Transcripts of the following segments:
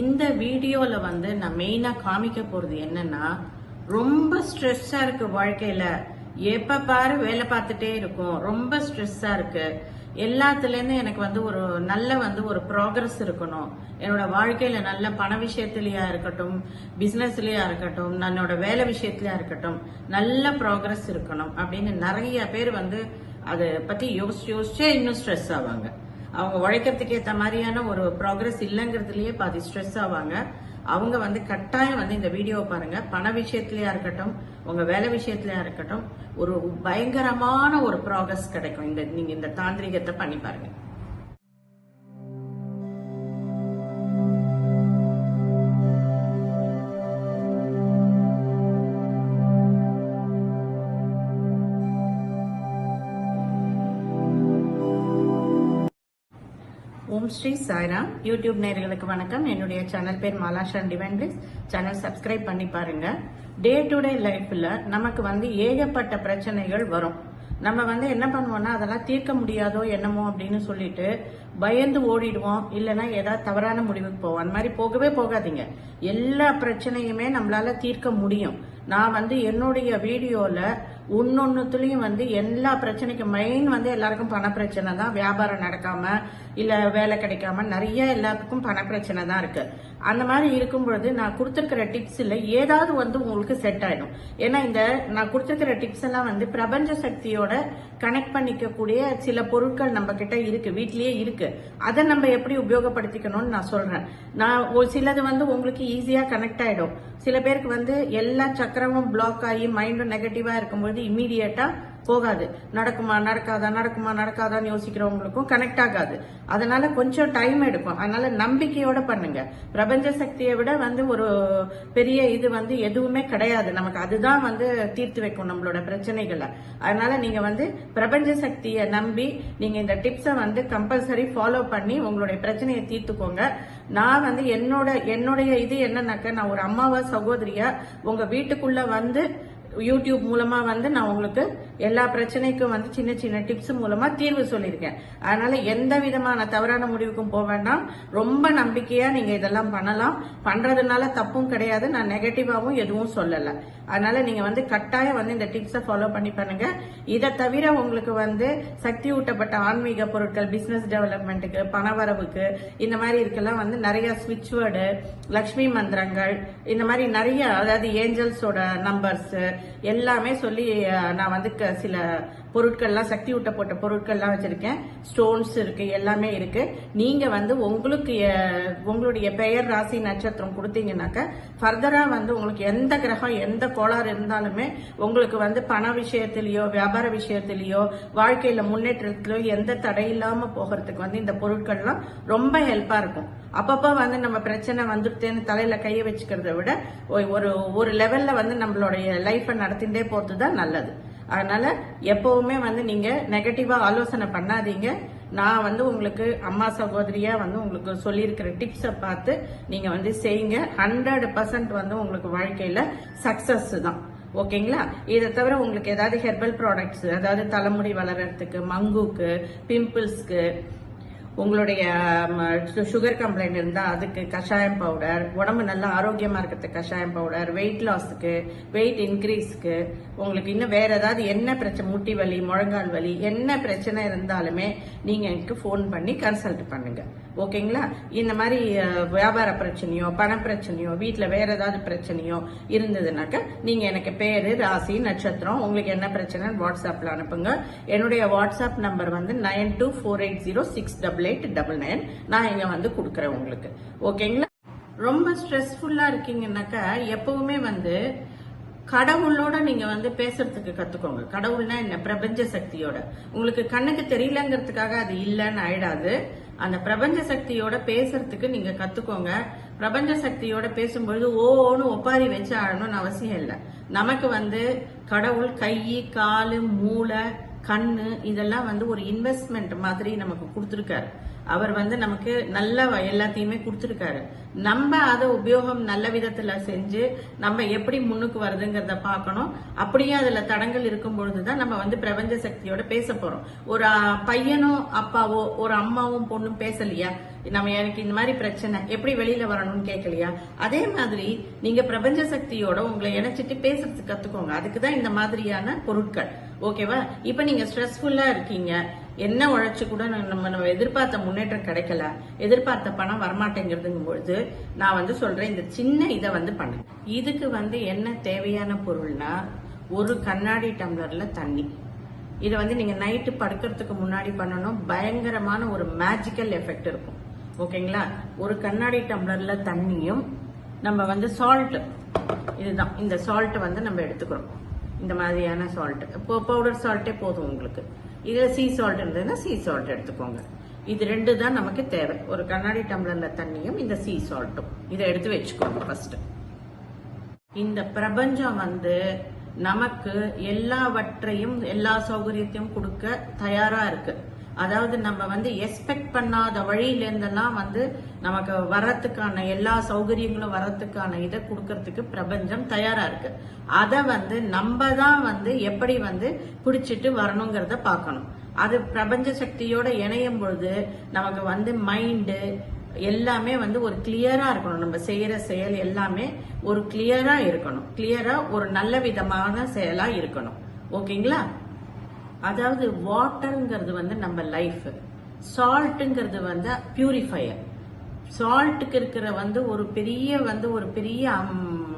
இந்த வீடியோவில் வந்து நான் மெயினாக காமிக்க போகிறது என்னன்னா ரொம்ப ஸ்ட்ரெஸ்ஸாக இருக்கு வாழ்க்கையில். எப்போ பாரு வேலை பார்த்துட்டே இருக்கும். ரொம்ப ஸ்ட்ரெஸ்ஸாக இருக்கு. எல்லாத்துலேருந்து எனக்கு வந்து ஒரு நல்ல வந்து ஒரு ப்ராக்ரஸ் இருக்கணும். என்னோட வாழ்க்கையில் நல்ல பண விஷயத்திலயா இருக்கட்டும் பிஸ்னஸ்லையா இருக்கட்டும் என்னோட வேலை விஷயத்திலயா இருக்கட்டும் நல்ல ப்ராக்ரஸ் இருக்கணும் அப்படின்னு நிறைய பேர் வந்து அதை பற்றி யோசிச்சு யோசிச்சே இன்னும் ஸ்ட்ரெஸ் ஆவாங்க. அவங்க உழைக்கிறதுக்கு ஏற்ற மாதிரியான ஒரு ப்ராக்ரஸ் இல்லைங்கிறதுலயே பாதி ஸ்ட்ரெஸ் ஆவாங்க. அவங்க வந்து கட்டாயம் வந்து இந்த வீடியோவை பாருங்க. பண விஷயத்திலயா இருக்கட்டும் உங்க வேலை விஷயத்திலயா இருக்கட்டும் ஒரு பயங்கரமான ஒரு ப்ராக்ரஸ் கிடைக்கும். இந்த நீங்க இந்த தாந்திரிகத்தை பண்ணி பாருங்க. ஓம் ஸ்ரீ சாய்ராம். யூடியூப் நேர்களுக்கு வணக்கம். என்னுடைய சேனல் பேர் Malasha divine bliss channel subscribe பண்ணி பாருங்க. டே டு டே லைஃப்ல நமக்கு வந்து ஏகப்பட்ட பிரச்சனைகள் வரும். நம்ம வந்து என்ன பண்ணுவோம்னா அதெல்லாம் தீர்க்க முடியாதோ என்னமோ அப்படின்னு சொல்லிட்டு பயந்து ஓடிடுவோம். இல்லைன்னா ஏதாவது தவறான முடிவுக்கு போவோம். அந்த மாதிரி போகவே போகாதீங்க. எல்லா பிரச்சனையுமே நம்மளால தீர்க்க முடியும். நான் வந்து என்னுடைய வீடியோல ஒன்னொன்னுத்துலயும் வந்து எல்லா பிரச்சனைக்கும் மெயின் வந்து எல்லாருக்கும் பண பிரச்சனை தான். வியாபாரம் நடக்காம இல்ல வேலை கிடைக்காம நிறைய எல்லாத்துக்கும் பண பிரச்சனை தான் இருக்கு. அந்த மாதிரி இருக்கும் பொழுது நான் கொடுத்துருக்கிற டிப்ஸ்ல ஏதாவது வந்து உங்களுக்கு செட் ஆயிடும். ஏன்னா இந்த நான் கொடுத்துருக்கிற டிப்ஸ் எல்லாம் வந்து பிரபஞ்ச சக்தியோட கனெக்ட் பண்ணிக்கக்கூடிய சில பொருட்கள் நம்ம கிட்ட இருக்கு வீட்லயே இருக்கு. அதை நம்ம எப்படி உபயோகப்படுத்திக்கணும்னு நான் சொல்றேன். நான் ஒரு சிலது வந்து உங்களுக்கு ஈஸியா கனெக்ட் ஆயிடும். சில பேருக்கு வந்து எல்லா சக்கரமும் பிளாக் ஆகி மைண்டும் நெகட்டிவா இருக்கும்போது வந்து இம்மீடியட்டாக போகாது. நடக்குமா நடக்காதா நடக்குமா நடக்காதான்னு யோசிக்கிறவங்களுக்கும் கனெக்ட் ஆகாது. அதனால கொஞ்சம் டைம் எடுக்கும். அதனால நம்பிக்கையோட பண்ணுங்க. பிரபஞ்ச சக்தியை விட வந்து ஒரு பெரிய இது வந்து எதுவுமே கிடையாது. நமக்கு அதுதான் வந்து தீர்த்து வைக்கும் நம்மளோட பிரச்சனைகளை. அதனால நீங்க வந்து பிரபஞ்ச சக்தியை நம்பி நீங்க இந்த டிப்ஸை வந்து கம்பல்சரி ஃபாலோ பண்ணி உங்களுடைய பிரச்சனையை தீர்த்துக்கோங்க. நான் வந்து என்னோட என்னுடைய இது என்னன்னாக்க நான் ஒரு அம்மாவா சகோதரியா உங்க வீட்டுக்குள்ள வந்து யூடியூப் மூலமா வந்து நான் உங்களுக்கு எல்லா பிரச்சனைக்கும் வந்து சின்ன சின்ன டிப்ஸ் மூலமா தீர்வு சொல்லியிருக்கேன். அதனால எந்த விதமான தவறான முடிவுக்கும் போக வேண்டாம். ரொம்ப நம்பிக்கையா நீங்க இதெல்லாம் பண்ணலாம். பண்றதுனால தப்பும் கிடையாது. நான் நெகட்டிவாவும் எதுவும் சொல்லல. அதனால நீங்க வந்து கட்டாயம் வந்து இந்த டிப்ஸை ஃபாலோ பண்ணி பண்ணுங்க. இதை தவிர உங்களுக்கு வந்து சக்தி ஊட்டப்பட்ட ஆன்மீக பொருட்கள் பிசினஸ் டெவலப்மெண்ட்டுக்கு பணவரவுக்கு இந்த மாதிரி இருக்கலாம் வந்து நிறைய ஸ்விட்ச் வேர்டு லக்ஷ்மி மந்திரங்கள் இந்த மாதிரி நிறைய அதாவது ஏஞ்சல்ஸோட நம்பர்ஸ் எல்லாமே சொல்லி நான் வந்து க- சில பொருட்கள்லாம் சக்தி ஊட்டப்பட்ட பொருட்கள்லாம் வச்சிருக்கேன். ஸ்டோன்ஸ் இருக்கு எல்லாமே இருக்கு. நீங்க வந்து உங்களுக்கு உங்களுடைய பெயர் ராசி நட்சத்திரம் கொடுத்தீங்கன்னாக்கா ஃபர்தரா வந்து உங்களுக்கு எந்த கிரகம் எந்த கோளாறு இருந்தாலுமே உங்களுக்கு வந்து பண விஷயத்திலயோ வியாபார விஷயத்திலயோ வாழ்க்கையில முன்னேற்றத்திலயோ எந்த தடை இல்லாம போகிறதுக்கு வந்து இந்த பொருட்கள்லாம் ரொம்ப ஹெல்ப்பா இருக்கும். அப்பப்போ வந்து நம்ம பிரச்சனை வந்துட்டேன்னு தலையில கைய வச்சுக்கிறத விட ஒ- ஒரு ஒரு லெவல்ல வந்து நம்மளுடைய லைஃபை நடத்திட்டே போகிறது தான் நல்லது. அதனால எப்பவுமே வந்து நீங்க நெகட்டிவா ஆலோசனை பண்ணாதீங்க. நான் வந்து உங்களுக்கு அம்மா சகோதரியா வந்து உங்களுக்கு சொல்லியிருக்கிற டிப்ஸை பார்த்து நீங்க வந்து செய்யுங்க. ஹண்ட்ரட் பர்சன்ட் வந்து உங்களுக்கு வாழ்க்கையில சக்சஸ் தான். ஓகேங்களா? இதை தவிர உங்களுக்கு ஏதாவது ஹெர்பல் ப்ராடக்ட்ஸ் அதாவது தலைமுடி வளர்றதுக்கு மங்குக்கு பிம்பிள்ஸ்க்கு உங்களுடைய சுகர் கம்ப்ளைண்ட் இருந்தா அதுக்கு கஷாயம் பவுடர் உடம்பு நல்லா ஆரோக்கியமா இருக்கிறதுக்கு கஷாயம் பவுடர் வெயிட் லாஸுக்கு வெயிட் இன்க்ரீஸ்க்கு உங்களுக்கு இன்னும் வேற ஏதாவது என்ன பிரச்சனை முட்டி வலி முழங்கால் வலி என்ன பிரச்சனை இருந்தாலுமே நீங்க எனக்கு ஃபோன் பண்ணி கன்சல்ட் பண்ணுங்க. ஓகேங்களா? இந்த மாதிரி வியாபார பிரச்சனையோ பண பிரச்சனையோ வீட்டில் வேற ஏதாவது பிரச்சனையோ இருந்ததுனாக்க நீங்கள் எனக்கு பேர் ராசி நட்சத்திரம் உங்களுக்கு என்ன பிரச்சனைன்னு வாட்ஸ்அப்பில் அனுப்புங்க. என்னுடைய வாட்ஸ்அப் நம்பர் வந்து nine two four eight zero six double eight double nine. நான் இங்கே வந்து கொடுக்குறேன் உங்களுக்கு. ஓகேங்களா? ரொம்ப ஸ்ட்ரெஸ்ஃபுல்லாக இருக்கீங்கன்னாக்கா எப்பவுமே வந்து கடவுளோட நீங்க வந்து பேசுறதுக்கு கத்துக்கோங்க. கடவுள்னா என்ன? பிரபஞ்ச சக்தியோட. உங்களுக்கு கண்ணுக்கு தெரியலங்கிறதுக்காக அது இல்லைன்னு ஆயிடாது. அந்த பிரபஞ்ச சக்தியோட பேசுறதுக்கு நீங்க கத்துக்கோங்க. பிரபஞ்ச சக்தியோட பேசும்பொழுது ஓன்னு ஒப்பாரி வச்சு ஆடணும்னு அவசியம் இல்லை. நமக்கு வந்து கடவுள் கை காலு மூளை கண்ணு இதெல்லாம் வந்து ஒரு இன்வெஸ்ட்மெண்ட் மாதிரி நமக்கு கொடுத்துருக்காரு. அவர் வந்து நமக்கு நல்ல எல்லாத்தையுமே கொடுத்துருக்காரு. நம்ம அதை உபயோகம் நல்ல விதத்துல செஞ்சு நம்ம எப்படி முன்னுக்கு வருதுங்கிறத பார்க்கணும். அப்படியே அதுல தடங்கள் இருக்கும் பொழுதுதான் நம்ம வந்து பிரபஞ்ச சக்தியோட பேச போறோம். ஒரு பையனோ பையனும் அப்பாவோ ஒரு அம்மாவும் பொண்ணும் பேசலையா? நம்ம எனக்கு இந்த மாதிரி பிரச்சனை எப்படி வெளியில வரணும்னு கேட்கலையா? அதே மாதிரி நீங்க பிரபஞ்ச சக்தியோட உங்களை இணைச்சிட்டு பேசுறதுக்கு கத்துக்கோங்க. அதுக்கு தான் இந்த மாதிரியான பொருட்கள். ஓகேவா? இப்ப நீங்க ஸ்ட்ரெஸ்ஃபுல்லா இருக்கீங்க. என்ன உழைச்சி கூட நம்ம நம்ம எதிர்பார்த்த முன்னேற்றம் கிடைக்கல. எதிர்பார்த்த பணம் வரமாட்டேங்கிறதுங்கும் பொழுது நான் வந்து சொல்றேன் இந்த சின்ன இதை வந்து பண்ணேன் இதுக்கு வந்து என்ன தேவையான பொருள்னா ஒரு கண்ணாடி டம்ளர்ல தண்ணி. இதை வந்து நீங்க நைட்டு படுக்கிறதுக்கு முன்னாடி பண்ணணும். பயங்கரமான ஒரு மேஜிக்கல் எஃபெக்ட் இருக்கும். ஓகேங்களா? ஒரு கண்ணாடி டம்ளர்ல தண்ணியும் நம்ம வந்து சால்ட் இதுதான். இந்த சால்ட் வந்து நம்ம எடுத்துக்கிறோம். இந்த மாதிரியான சால்ட் இப்போ பவுடர் சால்ட்டே போதும் உங்களுக்கு. இதில் சீ சால்ட் இருந்ததுன்னா சீ சால்ட் எடுத்துக்கோங்க. இது ரெண்டு தான் நமக்கு தேவை. ஒரு கண்ணாடி டம்ளரில் தண்ணியும் இந்த சீ சால்ட்டும் இதை எடுத்து வச்சுக்கோங்க ஃபர்ஸ்ட் இந்த பிரபஞ்சம் வந்து நமக்கு எல்லாவற்றையும் எல்லா சௌகரியத்தையும் கொடுக்க தயாரா இருக்கு. அதாவது நம்ம வந்து எக்ஸ்பெக்ட் பண்ணாத வழியிலேருந்தெல்லாம் வந்து நமக்கு வர்றதுக்கான எல்லா சௌகரியங்களும் வரத்துக்கான இதை கொடுக்கறதுக்கு பிரபஞ்சம் தயாரா இருக்கு. அதை வந்து நம்ம தான் வந்து எப்படி வந்து பிடிச்சிட்டு வரணுங்கிறத பார்க்கணும். அது பிரபஞ்ச சக்தியோட இணையும் பொழுது நமக்கு வந்து மைண்டு எல்லாமே வந்து ஒரு கிளியரா இருக்கணும். நம்ம செய்யற செயல் எல்லாமே ஒரு கிளியரா இருக்கணும். கிளியரா ஒரு நல்ல விதமான செயலா இருக்கணும். ஓகேங்களா? அதாவது வாட்டருங்கிறது வந்து நம்ம லைஃப் சால்ட்டுங்கிறது வந்து பியூரிஃபையர் சால்ட்டுக்கு இருக்கிற வந்து ஒரு பெரிய வந்து ஒரு பெரிய அம்,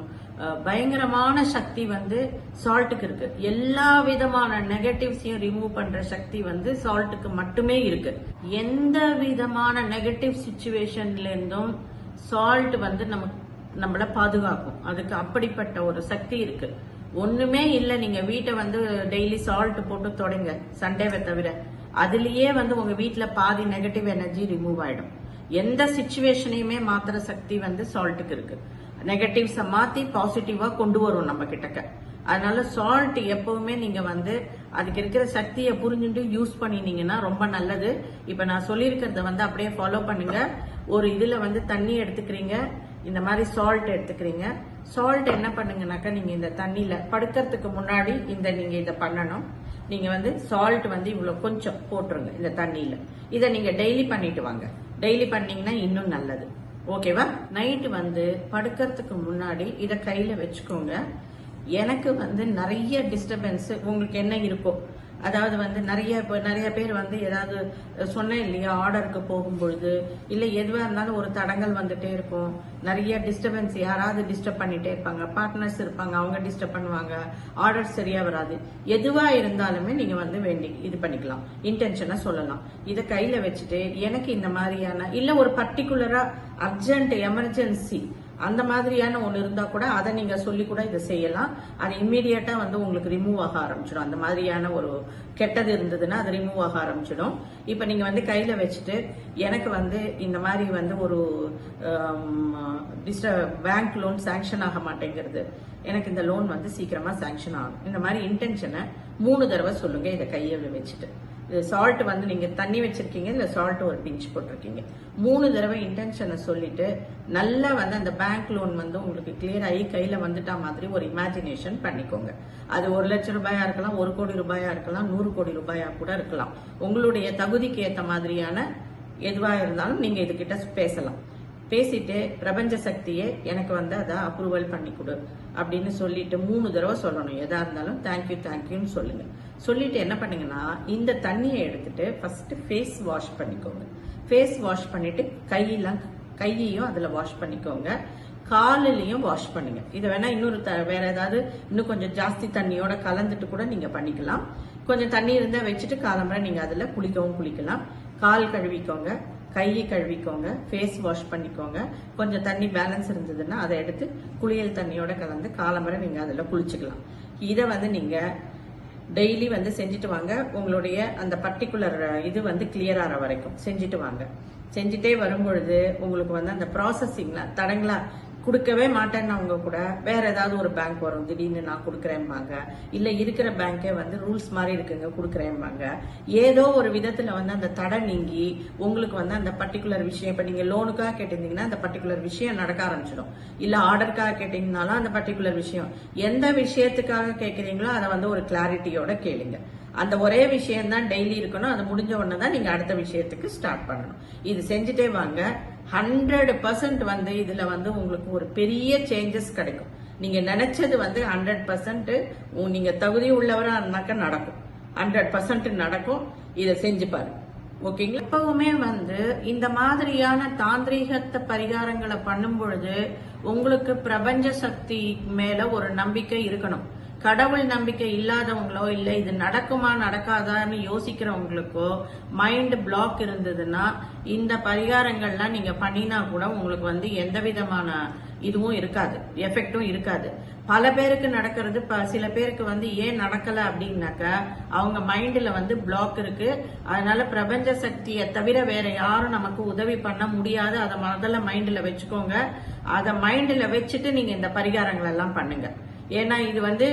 பயங்கரமான சக்தி வந்து சால்ட்டுக்கு இருக்கு. எல்லா விதமான நெகட்டிவ்ஸையும் ரிமூவ் பண்ற சக்தி வந்து சால்ட்டுக்கு மட்டுமே இருக்கு. எந்த விதமான நெகட்டிவ் சுச்சுவேஷன்ல இருந்தும் சால்ட் வந்து நமக்கு நம்மள பாதுகாக்கும். அதுக்கு அப்படிப்பட்ட ஒரு சக்தி இருக்கு. ஒண்ணுமே இல்ல. நீங்க வீட்டை வந்து டெய்லி சால்ட் போட்டு தொடங்க சண்டேவை தவிர. அதுலயே வந்து உங்க வீட்டுல பாதி நெகட்டிவ் எனர்ஜி ரிமூவ் ஆயிடும். எந்த சுச்சுவேஷனையுமே மாத்திர சக்தி வந்து சால்ட்டுக்கு இருக்கு. நெகட்டிவ்ஸ மாத்தி பாசிட்டிவா கொண்டு வரும் நம்ம கிட்டக்க. அதனால சால்ட் எப்பவுமே நீங்க வந்து அதுக்கு இருக்கிற சக்தியை புரிஞ்சுட்டு யூஸ் பண்ணினீங்கன்னா ரொம்ப நல்லது. இப்ப நான் சொல்லியிருக்கிறத வந்து அப்படியே ஃபாலோ பண்ணுங்க. ஒரு இதுல வந்து தண்ணி எடுத்துக்கிறீங்க. இந்த மாதிரி சால்ட் எடுத்துக்கிறீங்க. சால்ட் என்ன பண்ணுங்கனாக்கா நீங்க இந்த தண்ணியில படுக்கிறதுக்கு முன்னாடி இந்த நீங்க இதை பண்ணணும். நீங்க வந்து சால்ட் வந்து இவ்வளவு கொஞ்சம் போட்டுருங்க இந்த தண்ணியில. இதை நீங்க டெய்லி பண்ணிட்டு வாங்க. டெய்லி பண்ணீங்கன்னா இன்னும் நல்லது. ஓகேவா நைட்டு வந்து படுக்கிறதுக்கு முன்னாடி இதை கையில வச்சுக்கோங்க. எனக்கு வந்து நிறைய டிஸ்டர்பன்ஸ் உங்களுக்கு என்ன இருக்கோ அதாவது வந்து நிறைய இப்போ நிறைய பேர் வந்து ஏதாவது சொன்னேன் இல்லையா ஆர்டருக்கு போகும்பொழுது இல்லை எதுவாக இருந்தாலும் ஒரு தடங்கள் வந்துட்டே இருக்கும். நிறைய டிஸ்டர்பன்ஸ் யாராவது டிஸ்டர்ப் பண்ணிட்டே இருப்பாங்க பார்ட்னர்ஸ் இருப்பாங்க அவங்க டிஸ்டர்ப் பண்ணுவாங்க ஆர்டர் சரியா வராது. எதுவாக இருந்தாலுமே நீங்கள் வந்து வேண்டி இது பண்ணிக்கலாம். இன்டென்ஷனாக சொல்லலாம். இதை கையில் வச்சுட்டு எனக்கு இந்த மாதிரியான இல்லை ஒரு பர்டிகுலராக அர்ஜென்ட் எமர்ஜென்சி அந்த மாதிரியான ஒன்று இருந்தால் கூட அதை நீங்கள் சொல்லி கூட இதை செய்யலாம். அது இம்மீடியட்டா வந்து உங்களுக்கு ரிமூவ் ஆக ஆரம்பிச்சிடும். அந்த மாதிரியான ஒரு கெட்டது இருந்ததுன்னா அது ரிமூவ் ஆக ஆரம்பிச்சிடும். இப்போ நீங்கள் வந்து கையில் வச்சுட்டு எனக்கு வந்து இந்த மாதிரி வந்து ஒரு டிஸ்ட பேங்க் லோன் சாங்ஷன் ஆக மாட்டேங்கிறது. எனக்கு இந்த லோன் வந்து சீக்கிரமாக சாங்ஷன் ஆகும் இந்த மாதிரி இன்டென்ஷனை மூணு தடவை சொல்லுங்கள் இதை கையில் வச்சுட்டு. சால்ட் வந்து நீங்க தண்ணி வச்சிருக்கீங்க இல்ல சால்ட் ஒரு பிஞ்ச் போட்டிருக்கீங்க. மூணு தடவை இன்டென்ஷனை சொல்லிட்டு நல்லா வந்து அந்த பேங்க் லோன் வந்து உங்களுக்கு கிளியர் ஆகி கையில வந்துட்டா மாதிரி ஒரு இமேஜினேஷன் பண்ணிக்கோங்க. அது ஒரு லட்சம் ரூபாயா இருக்கலாம் ஒரு கோடி ரூபாயா இருக்கலாம் நூறு கோடி ரூபாயா கூட இருக்கலாம். உங்களுடைய தகுதிக்கு ஏத்த மாதிரியான எதுவா இருந்தாலும் நீங்க இதுகிட்ட பேசலாம். பேசிட்டு பிரபஞ்ச சக்தியே எனக்கு வந்து அதை அப்ரூவல் பண்ணி கொடு அப்படின்னு சொல்லிட்டு மூணு தடவை சொல்லணும். எதா இருந்தாலும் தேங்க்யூ தேங்க்யூன்னு சொல்லுங்க. சொல்லிட்டு என்ன பண்ணுங்கன்னா இந்த தண்ணியை எடுத்துட்டு ஃபர்ஸ்ட் ஃபேஸ் வாஷ் பண்ணிக்கோங்க. ஃபேஸ் வாஷ் பண்ணிட்டு கையெல்லாம் கையையும் அதுல வாஷ் பண்ணிக்கோங்க. காலிலையும் வாஷ் பண்ணுங்க. இதை வேணா இன்னொரு த- வேற ஏதாவது இன்னும் கொஞ்சம் ஜாஸ்தி தண்ணியோட கலந்துட்டு கூட நீங்க பண்ணிக்கலாம். கொஞ்சம் தண்ணி இருந்தா வச்சுட்டு காலம்பரை நீங்க அதுல குளிக்கவும் குளிக்கலாம். கால் கழுவிக்கோங்க. கையை கழுவிக்கோங்க ஃபேஸ் வாஷ் பண்ணிக்கோங்க. கொஞ்சம் தண்ணி பேலன்ஸ் இருந்ததுன்னா அதை எடுத்து குளியல் தண்ணியோட கலந்து காலம்பரை நீங்க அதில் குளிச்சுக்கலாம். இதை வந்து நீங்க டெய்லி வந்து செஞ்சுட்டு வாங்க. உங்களுடைய அந்த பர்டிகுலர் இது வந்து கிளியர் ஆகிற வரைக்கும். செஞ்சுட்டு வாங்க. செஞ்சுட்டே வரும்பொழுது உங்களுக்கு வந்து அந்த ப்ராசஸிங்ல தடங்களா கொடுக்கவே மாட்டேன்னவங்க கூட வேற ஏதாவது ஒரு பேங்க் வரும். திடீர்னு நான் கொடுக்குறேன்பாங்க. இல்ல இருக்கிற பேங்கே வந்து ரூல்ஸ் மாதிரி இருக்குங்க கொடுக்குறேன்பாங்க. ஏதோ ஒரு விதத்துல வந்து அந்த தடை நீங்கி உங்களுக்கு வந்து அந்த பர்டிகுலர் விஷயம் இப்ப நீங்க லோனுக்காக கேட்டிருந்தீங்கன்னா அந்த பர்டிகுலர் விஷயம் நடக்க ஆரம்பிச்சிடும். இல்ல ஆர்டருக்காக கேட்டீங்கனாலும் அந்த பர்டிகுலர் விஷயம். எந்த விஷயத்துக்காக கேட்குறீங்களோ அதை வந்து ஒரு கிளாரிட்டியோட கேளுங்க. அந்த ஒரே விஷயம் தான் டெய்லி இருக்கணும். அது முடிஞ்ச உடனே தான் நீங்க அடுத்த விஷயத்துக்கு ஸ்டார்ட் பண்ணணும். இது செஞ்சுட்டே வாங்க. ஹண்ட்ரட் பர்சன்ட் வந்து இதுல வந்து உங்களுக்கு ஒரு பெரிய சேஞ்சஸ் கிடைக்கும். நீங்க நினைச்சது வந்து ஹண்ட்ரட் பர்சன்ட் நீங்க தகுதி உள்ளவரா இருந்தாக்க நடக்கும். ஹண்ட்ரட் பர்சன்ட் நடக்கும். இதை செஞ்சு பாருங்க ஓகேங்களா? எப்பவுமே வந்து இந்த மாதிரியான தாந்திரீகத்த பரிகாரங்களை பண்ணும் பொழுது உங்களுக்கு பிரபஞ்ச சக்தி மேல ஒரு நம்பிக்கை இருக்கணும். கடவுள் நம்பிக்கை இல்லாதவங்களோ இல்லை இது நடக்குமா நடக்காதான்னு யோசிக்கிறவங்களுக்கோ மைண்ட் பிளாக் இருந்ததுன்னா இந்த பரிகாரங்கள்லாம் நீங்க பண்ணினா கூட உங்களுக்கு வந்து எந்த விதமான இதுவும் இருக்காது எஃபெக்டும் இருக்காது. பல பேருக்கு நடக்கிறது ப- சில பேருக்கு வந்து ஏன் நடக்கல அப்படின்னாக்க அவங்க மைண்ட்ல வந்து பிளாக் இருக்கு. அதனால பிரபஞ்ச சக்தியை தவிர வேற யாரும் நமக்கு உதவி பண்ண முடியாது. அதை முதல்ல மைண்ட்ல வச்சுக்கோங்க. அதை மைண்ட்ல வச்சுட்டு நீங்க இந்த பரிகாரங்கள் எல்லாம் பண்ணுங்க. ஏன்னா இது வந்து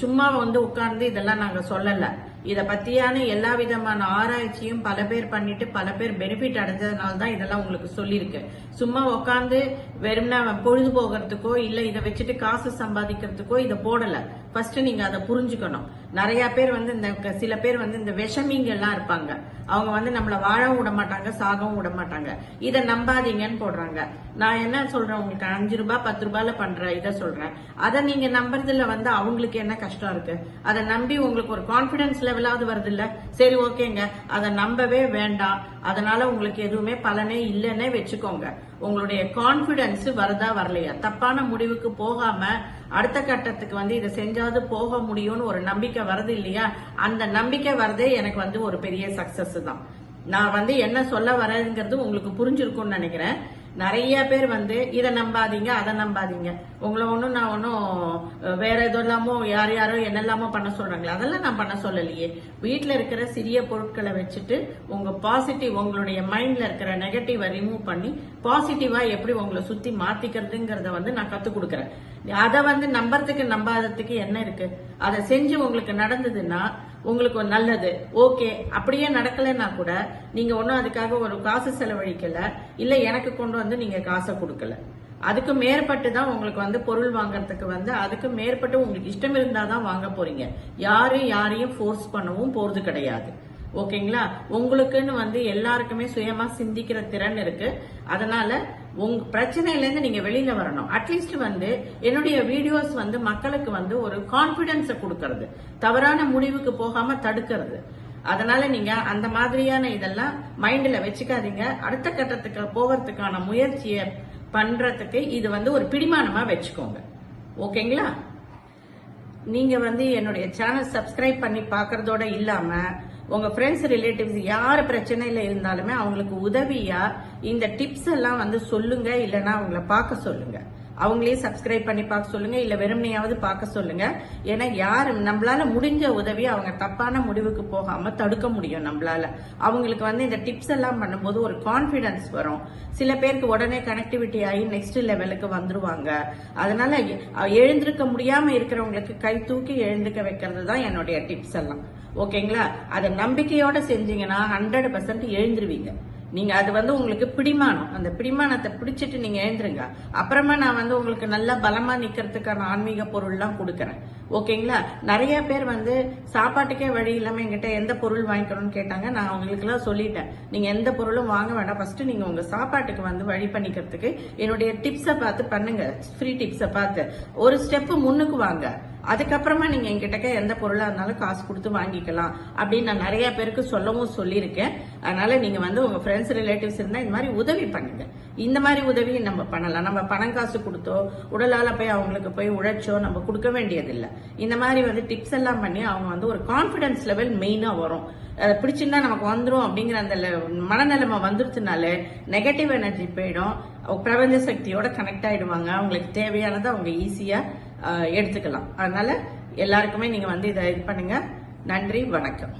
சும்மா வந்து உட்கார்ந்து இதெல்லாம் நாங்க சொல்லல. இத பத்தியான எல்லா விதமான ஆராய்ச்சியும் பல பேர் பண்ணிட்டு பல பேர் பெனிஃபிட் அடைஞ்சதுனால தான் இதெல்லாம் உங்களுக்கு சொல்லியிருக்கு. சும்மா உட்காந்து வெறும்னா பொழுது போகிறதுக்கோ இல்ல இதை வச்சுட்டு காசு சம்பாதிக்கிறதுக்கோ இதை போடல. ஃபர்ஸ்ட் நீங்க அதை புரிஞ்சுக்கணும். நிறைய பேர் வந்து இந்த க- சில பேர் வந்து இந்த விஷமிங்கெல்லாம் இருப்பாங்க. அவங்க வந்து நம்மளை வாழவும் விட மாட்டாங்க சாகவும் விட மாட்டாங்க. இதை நம்பாதீங்கன்னு போடுறாங்க. நான் என்ன சொல்றேன் உங்களுக்கு அஞ்சு ரூபாய் பத்து ரூபாயில பண்ற இதை சொல்றேன். அதை நீங்க நம்புறதுல வந்து அவங்களுக்கு என்ன கஷ்டம் இருக்கு? அதை நம்பி உங்களுக்கு ஒரு கான்பிடன்ஸ் லெவலாவது வருது இல்ல சரி ஓகேங்க. அதை நம்பவே வேண்டாம். அதனால உங்களுக்கு எதுவுமே பலனே இல்லைன்னே வச்சுக்கோங்க. உங்களுடைய கான்பிடன்ஸ் வருதா வரலையா? தப்பான முடிவுக்கு போகாம அடுத்த கட்டத்துக்கு வந்து இதை செஞ்சாவது போக முடியும்னு ஒரு நம்பிக்கை வருது இல்லையா? அந்த நம்பிக்கை வரதே எனக்கு வந்து ஒரு பெரிய சக்சஸ் தான். நான் வந்து என்ன சொல்ல வரேங்கிறது உங்களுக்கு புரிஞ்சிருக்கும்னு நினைக்கிறேன். நிறைய பேர் வந்து இதை நம்பாதீங்க அதை நம்பாதீங்க. உங்களை ஒன்றும் நான் ஒன்றும் வேற எதெல்லாமோ யார் யாரோ என்னெல்லாமோ பண்ண சொல்றாங்களே அதெல்லாம் நான் பண்ண சொல்லலையே. வீட்டில் இருக்கிற சிறிய பொருட்களை வச்சுட்டு உங்க பாசிட்டிவ் உங்களுடைய மைண்ட்ல இருக்கிற நெகட்டிவை ரிமூவ் பண்ணி பாசிட்டிவா எப்படி உங்களை சுத்தி மாத்திக்கிறதுங்கிறத வந்து நான் கத்துக் கொடுக்குறேன். அதை வந்து நம்புறதுக்கு நம்பாததுக்கு என்ன இருக்கு? அதை செஞ்சு உங்களுக்கு நடந்ததுன்னா உங்களுக்கு ஒரு நல்லது. ஓகே. அப்படியே நடக்கலைன்னா கூட நீங்க ஒன்றும் அதுக்காக ஒரு காசு செலவழிக்கல. இல்ல எனக்கு கொண்டு வந்து நீங்க காசை கொடுக்கல. அதுக்கு மேற்பட்டு தான் உங்களுக்கு வந்து பொருள் வாங்குறதுக்கு வந்து அதுக்கு மேற்பட்டு உங்களுக்கு இஷ்டம் இருந்தாதான் தான் வாங்க போறீங்க. யாரும் யாரையும் ஃபோர்ஸ் பண்ணவும் போறது கிடையாது. ஓகேங்களா? உங்களுக்குன்னு வந்து எல்லாருக்குமே சுயமா சிந்திக்கிற திறன் இருக்கு. அதனால உங்க பிரச்சனையிலேருந்து நீங்க வெளியில வரணும். அட்லீஸ்ட் வந்து என்னுடைய வீடியோஸ் வந்து மக்களுக்கு வந்து ஒரு கான்பிடன்ஸை கொடுக்கறது. தவறான முடிவுக்கு போகாம தடுக்கிறது. அதனால நீங்க அந்த மாதிரியான இதெல்லாம் மைண்ட்ல வச்சுக்காதீங்க. அடுத்த கட்டத்துக்கு போகிறதுக்கான முயற்சியை பண்றதுக்கு இது வந்து ஒரு பிடிமானமா வச்சுக்கோங்க. ஓகேங்களா? நீங்க வந்து என்னுடைய சேனல் சப்ஸ்கிரைப் பண்ணி பாக்குறதோட இல்லாம உங்க ஃப்ரெண்ட்ஸ் ரிலேட்டிவ்ஸ் யார் பிரச்சனையில இருந்தாலுமே அவங்களுக்கு உதவியா இந்த டிப்ஸ் எல்லாம் வந்து சொல்லுங்க இல்லைன்னா அவங்கள பார்க்க சொல்லுங்க. அவங்களே சப்ஸ்கிரைப் பண்ணி பார்க்க சொல்லுங்க. இல்ல வெறுமனையாவது பார்க்க சொல்லுங்க. ஏன்னா யார் நம்மளால முடிஞ்ச உதவி அவங்க தப்பான முடிவுக்கு போகாம தடுக்க முடியும் நம்மளால. அவங்களுக்கு வந்து இந்த டிப்ஸ் எல்லாம் பண்ணும்போது ஒரு கான்பிடன்ஸ் வரும். சில பேருக்கு உடனே கனெக்டிவிட்டி ஆகி நெக்ஸ்ட் லெவலுக்கு வந்துருவாங்க. அதனால எழுந்திருக்க முடியாம இருக்கிறவங்களுக்கு கை தூக்கி எழுந்துக்க வைக்கிறது தான் என்னுடைய டிப்ஸ் எல்லாம். ஓகேங்களா? அதை நம்பிக்கையோட செஞ்சீங்கன்னா ஹண்ட்ரட் பர்சன்ட் எழுந்துருவீங்க. நீங்க அது வந்து உங்களுக்கு பிடிமானம். அந்த பிடிமானத்தை பிடிச்சிட்டு நீங்க எழுந்துருங்க. அப்புறமா நான் வந்து உங்களுக்கு நல்லா பலமா நிக்கிறதுக்கான ஆன்மீக பொருள்லாம் கொடுக்கறேன். ஓகேங்களா? நிறைய பேர் வந்து சாப்பாட்டுக்கே வழி இல்லாம என்கிட்ட எந்த பொருள் வாங்கிக்கணும்னு கேட்டாங்க. நான் அவங்களுக்கு எல்லாம் சொல்லிட்டேன். நீங்க எந்த பொருளும் வாங்க வேண்டாம். ஃபர்ஸ்ட் நீங்க உங்க சாப்பாட்டுக்கு வந்து வழி பண்ணிக்கிறதுக்கு என்னுடைய டிப்ஸை பார்த்து பண்ணுங்க. ஃப்ரீ டிப்ஸை பார்த்து. ஒரு ஸ்டெப் முன்னுக்கு வாங்க. அதுக்கப்புறமா நீங்க என்கிட்ட எந்த பொருளா இருந்தாலும் காசு கொடுத்து வாங்கிக்கலாம் அப்படின்னு நான் நிறைய பேருக்கு சொல்லவும் சொல்லியிருக்கேன். அதனால நீங்க வந்து உங்க ஃப்ரெண்ட்ஸ் ரிலேட்டிவ்ஸ் இருந்தா இந்த மாதிரி உதவி பண்ணுங்க. இந்த மாதிரி உதவி நம்ம பண்ணலாம். நம்ம பணம் காசு கொடுத்தோ உடலால போய் அவங்களுக்கு போய் உழைச்சோ நம்ம கொடுக்க வேண்டியதில்லை. இந்த மாதிரி வந்து டிப்ஸ் எல்லாம் பண்ணி அவங்க வந்து ஒரு கான்பிடன்ஸ் லெவல் மெயினா வரும். அதை பிடிச்சிருந்தா நமக்கு வந்துடும் அப்படிங்கிற அந்த மனநிலைமை வந்துருச்சுனாலே நெகட்டிவ் எனர்ஜி போயிடும். பிரபஞ்ச சக்தியோட கனெக்ட் ஆயிடுவாங்க. அவங்களுக்கு தேவையானதை அவங்க ஈஸியாக எடுத்துக்கலாம். அதனால எல்லாருக்குமே நீங்க வந்து இதை இது பண்ணுங்க. நன்றி வணக்கம்.